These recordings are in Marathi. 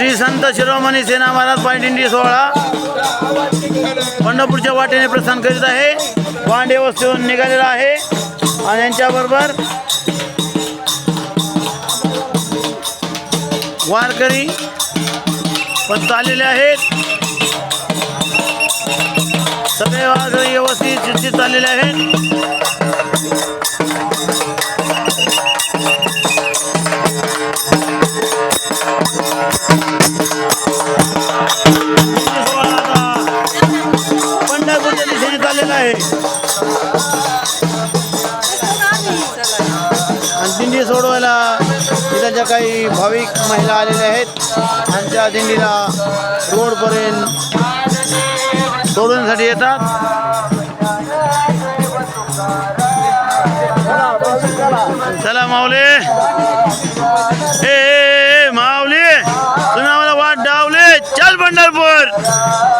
श्री संत शिरोमणी सेना महाराज पायदिंडी सोहळा पंढरपूरच्या वाटेने प्रस्थान करीत आहे. पांडे वस्तीवरून निघालेला आहे. आणि यांच्याबरोबर वारकरी पण चाललेले आहेत. सगळे वारकरी व्यवस्थित शिस्तीत चाललेले आहेत. दिंडी सोडवायला तिथं ज्या काही भाविक महिला आलेल्या आहेत त्यांच्या दिंडीला रोडपर्यंत सोडवण्यासाठी येतात. चला माऊले. ए, माऊली तुम्ही आम्हाला वाट डावले चल पंढरपूर.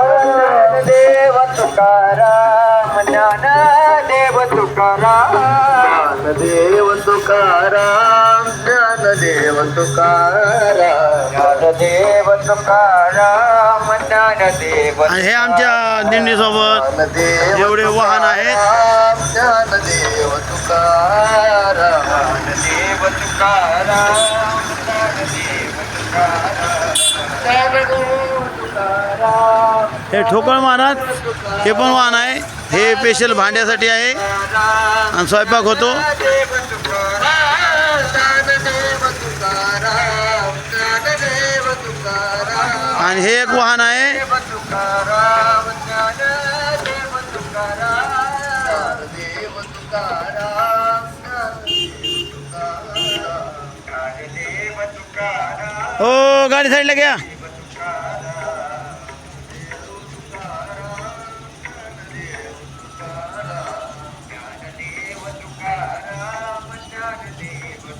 देव तुकाराम ज्ञान देव तुकाराम ज्ञान देव तुकाराम ज्ञान देव आणि हे आमच्या दिंडीसोबत जेवढे वाहन आहेत. ज्ञानदेव तुकाराम ज्ञानदेव तुकाराम ज्ञानदेव तुकाराम ज्ञानदेव तुकाराम हे ठोकळ महाराज हे पण वाहन आहे. हे स्पेशल भांड्यासाठी आहे. आणि स्वयंपाक होतो. आणि हे एक वाहन आहे. ओ हो गाडी साईडला घ्या. आणि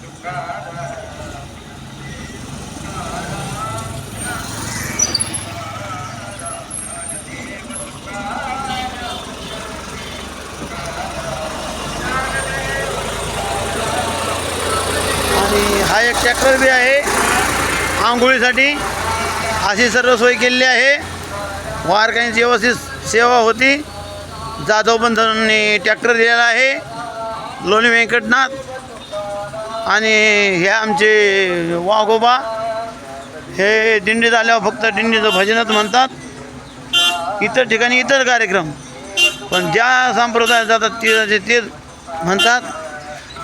हा एक ट्रॅक्टर बी आहे. आंघोळीसाठी अशी सर्व सोय केलेली आहे. वारकऱ्यांची व्यवस्थित सेवा होती. जाधव पंथांनी ट्रॅक्टर दिलेला आहे. लोणी व्यंकटनाथ आणि हे आमचे वाघोबा हे दिंडीत आल्यावर फक्त दिंडीचं भजनच म्हणतात. इतर ठिकाणी इतर कार्यक्रम. पण ज्या संप्रदायात जातात ते ते म्हणतात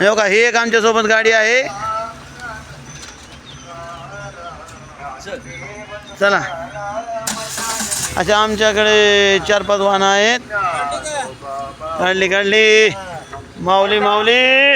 हे का ही एक आमच्यासोबत गाडी आहे. चला. अशा आमच्याकडे चार पाच वाहनं आहेत. काढली काढली. माऊली माऊली.